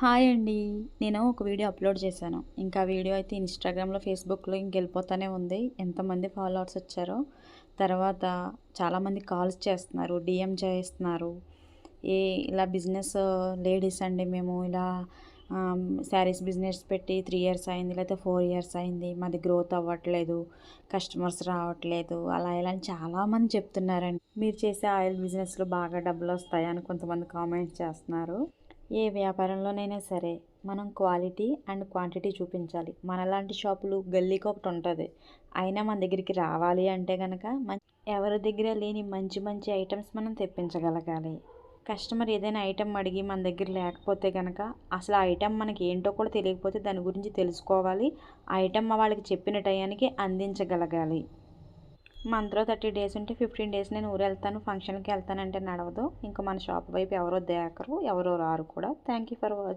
Hi అండి. నేను ఒక వీడియో అప్లోడ్ చేశాను. ఇంకా వీడియో అయితే ఇన్స్టాగ్రామ్లో ఫేస్బుక్లో ఇంకెళ్ళిపోతూనే ఉంది. ఎంతమంది ఫాలోవర్స్ వచ్చారో. తర్వాత చాలామంది కాల్స్ చేస్తున్నారు డిఎం చేస్తున్నారు. ఏ ఇలా బిజినెస్ లేడీస్ అండి మేము. ఇలా శారీస్ బిజినెస్ పెట్టి త్రీ ఇయర్స్ అయింది లేకపోతే ఫోర్ ఇయర్స్ అయింది. మాది గ్రోత్ అవ్వట్లేదు కస్టమర్స్ రావట్లేదు అలా ఇలా అని చాలామంది చెప్తున్నారండి. మీరు చేసే ఆయిల్ బిజినెస్లో బాగా డబ్బులు వస్తాయని కొంతమంది కామెంట్స్ చేస్తున్నారు. ఏ వ్యాపారంలోనైనా సరే మనం క్వాలిటీ అండ్ క్వాంటిటీ చూపించాలి. మనలాంటి షాపులు గల్లీకి ఒకటి ఉంటుంది. అయినా మన దగ్గరికి రావాలి అంటే కనుక ఎవరి దగ్గర లేని మంచి మంచి ఐటమ్స్ మనం తెప్పించగలగాలి. కస్టమర్ ఏదైనా ఐటెం అడిగి మన దగ్గర లేకపోతే కనుక అసలు ఆ ఐటెం మనకి ఏంటో కూడా తెలియకపోతే దాని గురించి తెలుసుకోవాలి. ఆ ఐటెం వాళ్ళకి చెప్పిన టయానికి అందించగలగాలి. మంత్లో థర్టీ డేస్ ఉంటే ఫిఫ్టీన్ డేస్ నేను ఊరు వెళ్తాను ఫంక్షన్కి వెళ్తానంటే నడవదు. ఇంకా మన షాప్ వైపు ఎవరో దేకరు ఎవరో రారు కూడా. Thank you for watching